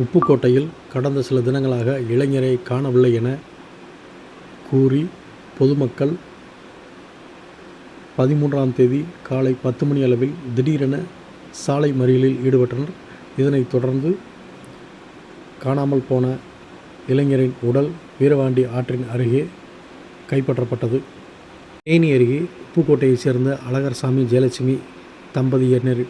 உப்புக்கோட்டையில் கடந்த சில தினங்களாக இளைஞரை காணவில்லை என கூறி பொதுமக்கள் பதிமூன்றாம் தேதி காலை பத்து மணி அளவில் திடீரென சாலை மறியலில் ஈடுபட்டனர். இதனைத் தொடர்ந்து காணாமல் போன இளைஞரின் உடல் வீரவாண்டி ஆற்றின் அருகே கைப்பற்றப்பட்டது. தேனி அருகே உப்புக்கோட்டையைச் சேர்ந்த அழகர்சாமி ஜெயலட்சுமி தம்பதியினர்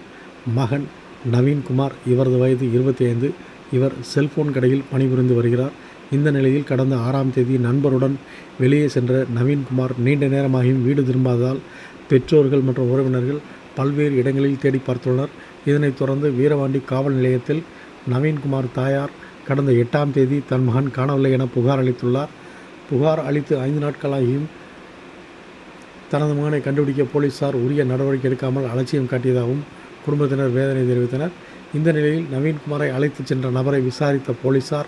மகன் நவீன்குமார் இவரது வயது இருபத்தி ஐந்து இவர் செல்போன் கடையில் பணிபுரிந்து வருகிறார். இந்த நிலையில் கடந்த ஆறாம் தேதி நண்பருடன் வெளியே சென்ற நவீன்குமார் நீண்ட நேரமாகியும் வீடு திரும்பாததால் பெற்றோர்கள் மற்றும் உறவினர்கள் பல்வேறு இடங்களில் தேடி பார்த்துள்ளனர். இதனைத் தொடர்ந்து வீரவாண்டி காவல் நிலையத்தில் நவீன்குமார் தாயார் கடந்த எட்டாம் தேதி தன் மகன் காணவில்லை என புகார் அளித்துள்ளார். புகார் அளித்து ஐந்து நாட்களாகியும் தனது மகனை கண்டுபிடிக்க போலீசார் உரிய நடவடிக்கை எடுக்காமல் அலட்சியம் காட்டியதாகவும் குடும்பத்தினர் வேதனை தெரிவித்தனர். இந்த நிலையில் நவீன்குமாரை அழைத்துச் சென்ற நபரை விசாரித்த போலீசார்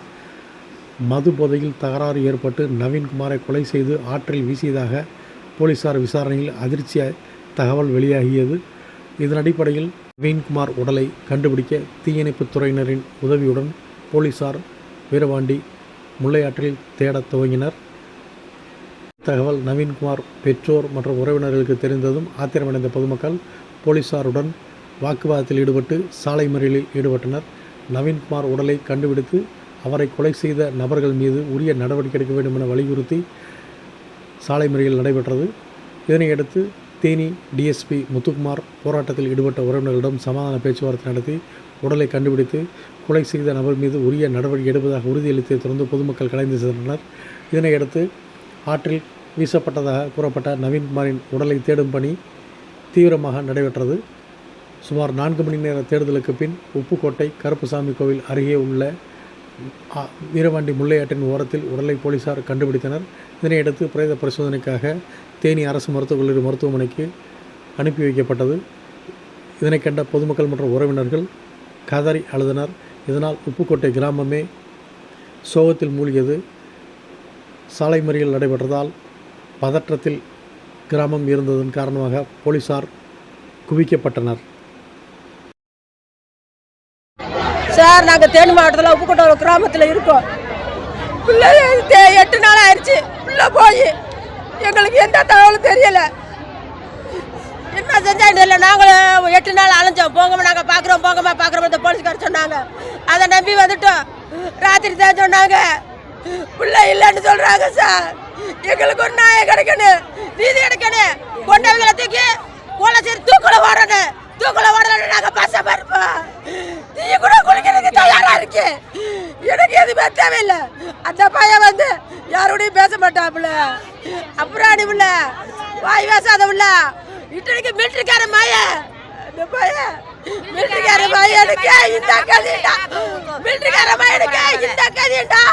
மது போதையில் தகராறு ஏற்பட்டு நவீன்குமாரை கொலை செய்து ஆற்றில் வீசியதாக போலீசார் விசாரணையில் அதிர்ச்சி தகவல் வெளியாகியது. இதன் அடிப்படையில் நவீன்குமார் உடலை கண்டுபிடிக்க தீயணைப்புத் துறையினரின் உதவியுடன் போலீசார் வீரபாண்டி முல்லையாற்றில் தேடத் துவங்கினர். தகவல் நவீன்குமார் பெற்றோர் மற்றும் உறவினர்களுக்கு தெரிந்ததும் ஆத்திரமடைந்த பொதுமக்கள் போலீசாருடன் வாக்குவாதத்தில் ஈடுபட்டு சாலை மறியலில் ஈடுபட்டனர். நவீன்குமார் உடலை கண்டுபிடித்து அவரை கொலை செய்த நபர்கள் மீது உரிய நடவடிக்கை எடுக்க வேண்டும் என வலியுறுத்தி சாலை மறியல் நடைபெற்றது. இதனையடுத்து தேனி டிஎஸ்பி முத்துக்குமார் போராட்டத்தில் ஈடுபட்ட உறவினர்களிடம் சமாதான பேச்சுவார்த்தை நடத்தி உடலை கண்டுபிடித்து கொலை செய்த நபர் மீது உரிய நடவடிக்கை எடுப்பதாக உறுதியளித்ததை தொடர்ந்து பொதுமக்கள் கலைந்து சென்றனர். இதனையடுத்து ஆற்றில் வீசப்பட்டதாக கூறப்பட்ட நவீன்குமாரின் உடலை தேடும் பணி தீவிரமாக நடைபெற்றது. சுமார் நான்கு மணி நேர தேடுதலுக்கு பின் உப்புக்கோட்டை கருப்புசாமி கோவில் அருகே உள்ள வீரவாண்டி முல்லையாற்றின் ஓரத்தில் உடலை போலீசார் கண்டுபிடித்தனர். இதனையடுத்து பிரேத பரிசோதனைக்காக தேனி அரசு மருத்துவக் கல்லூரி மருத்துவமனைக்கு அனுப்பி வைக்கப்பட்டது. இதனை கண்ட பொதுமக்கள் மற்றும் உறவினர்கள் கதறி அழுதனர். இதனால் உப்புக்கோட்டை கிராமமே சோகத்தில் மூழ்கியது. சாலை மறியல் நடைபெற்றதால் பதற்றத்தில் கிராமம் இருந்ததன் காரணமாக போலீசார் குவிக்கப்பட்டனர். சார் நாங்கள் தேனி மாவட்டத்தில் உப்புக்கோட்டை கிராமத்தில் இருக்கோம். பிள்ளை எட்டு நாள் ஆயிடுச்சு. பிள்ளை போய். எங்களுக்கு எந்த தகவலும் தெரியலை. என்ன செஞ்சான்னு தெரியல. நாங்களும் எட்டு நாள் அலைஞ்சோம். போங்கம்மா நாங்கள் பார்க்குறோம் போங்கம்மா பார்க்குறோம் இந்த போலீஸ்கார் சொன்னாங்க. அதை நம்பி வந்துட்டோம். ராத்திரி தான் சொன்னாங்க. பிள்ளை இல்லைன்னு சொல்கிறாங்க சார். எங்களுக்கு ஒரு நியாயம் கிடைக்கணும். நீதி கிடைக்கணும். கொண்டவங்களை தூக்கி சரி தூக்கில வரணும் தூக்கில் வரணும் நாங்கள் பச இருப்போம் நீ கூட குளிக்கிறதுக்கு தயாரா இருக்கு. எனக்கு எதுவுமே தேவையில்லை. அந்த பையன் வந்து யாரோடையும் பேச மாட்டாப்புல. அப்புறம் அடிவுல வாய் பேசாதவுல இட்டனைக்கு மிலிட்டரிக்கார மாய. இந்த பையன். மிலிட்டரிக்கார பையனுக்கு இந்த கதிண்டா. மிலிட்டரிக்கார பையனுக்கு இந்த கதிண்டா.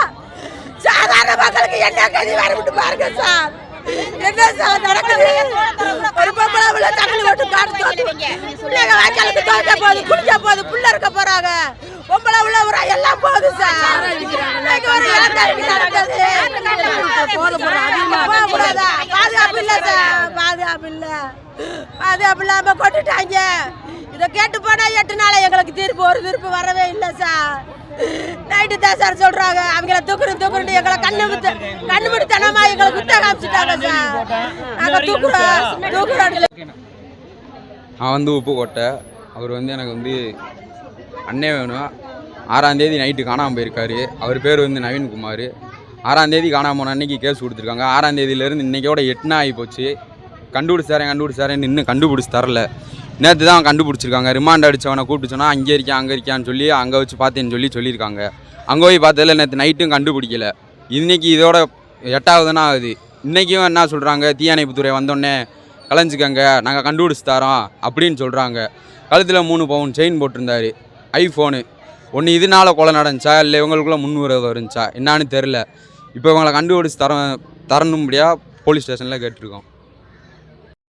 சாதாரண மக்களுக்கு என்ன கதி வரவிட்டு பாருங்க சார். என்ன சார் நடக்குது? தண்ணி போட்டு காடு தோத்து பிள்ளைங்க வாய்க்காலுக்கு துவைக்க போகுது குளிக்க போகுது புள்ள இருக்க போறாங்க. பொம்பளை உள்ள ஒரு எல்லாம் போகுது சார். இன்னைக்கு ஒரு போகக்கூடாதா? பாதுகாப்பு இல்ல சார். பாதுகாப்பு இல்ல. பாதுகாப்பு இல்லாம கொண்டுட்டாங்க. இதை கேட்டு போனா எட்டு நாள் எங்களுக்கு தீர்ப்பு ஒரு தீர்ப்பு வரவே இல்லை சார். நைட்டு தான் சார் சொல்றாங்க. அவங்கள தூக்குறோம் தூக்குறோம் எங்களை கண்ணு வித்து கண்ணு விடுத்தனமா எங்களை குத்த காமிச்சிட்டாங்க சார். நாங்க தூக்குறோம் தூக்குறோம். நான் வந்து உப்பு கொட்டை அவர் வந்து எனக்கு வந்து அண்ணே வேணும். ஆறாந்தேதி நைட்டு காணாமல் போயிருக்காரு. அவர் பேர் வந்து நவீன்குமார். ஆறாந்தேதி காணாமல் போன அன்றைக்கி கேஸ் கொடுத்துருக்காங்க. ஆறாந்தேதியிலேருந்து இன்றைக்கோட இன்னைக்கோட எட்டுனா ஆகி போச்சு. கண்டுபிடிச்சாரேன் கண்டுபிடிச்சாரேன்னு இன்னும் கண்டுபிடிச்சி தரல. நேற்று தான் கண்டுபிடிச்சிருக்காங்க. ரிமாண்ட் அடித்தவனை கூப்பிட்டு சொன்னால் அங்கே இருக்கான் அங்கே இருக்கான்னு சொல்லி அங்கே வச்சு பார்த்தேன்னு சொல்லி சொல்லியிருக்காங்க. அங்கே போய் பார்த்ததில் நேற்று நைட்டும் கண்டுபிடிக்கல. இன்றைக்கி இதோட எட்டாவதுன்னா ஆகுது. இன்றைக்கும் என்ன சொல்கிறாங்க தீயணைப்புத்துறை வந்தோடனே கலைஞ்சிக்கங்க நாங்கள் கண்டுபிடிச்சி தரோம் அப்படின்னு சொல்கிறாங்க கழுத்தில் மூணு பவுன் செயின் போட்டிருந்தார் ஐஃபோனு ஒன்று இதனால் கொலை நடந்துச்சா இல்லை இவங்களுக்குள்ள முன்னுறவு இருந்துச்சா என்னான்னு தெரில இப்போ இவங்களை கண்டுபிடிச்சி தர தரணும்படியாக போலீஸ் ஸ்டேஷனில் கேட்டிருக்கோம்.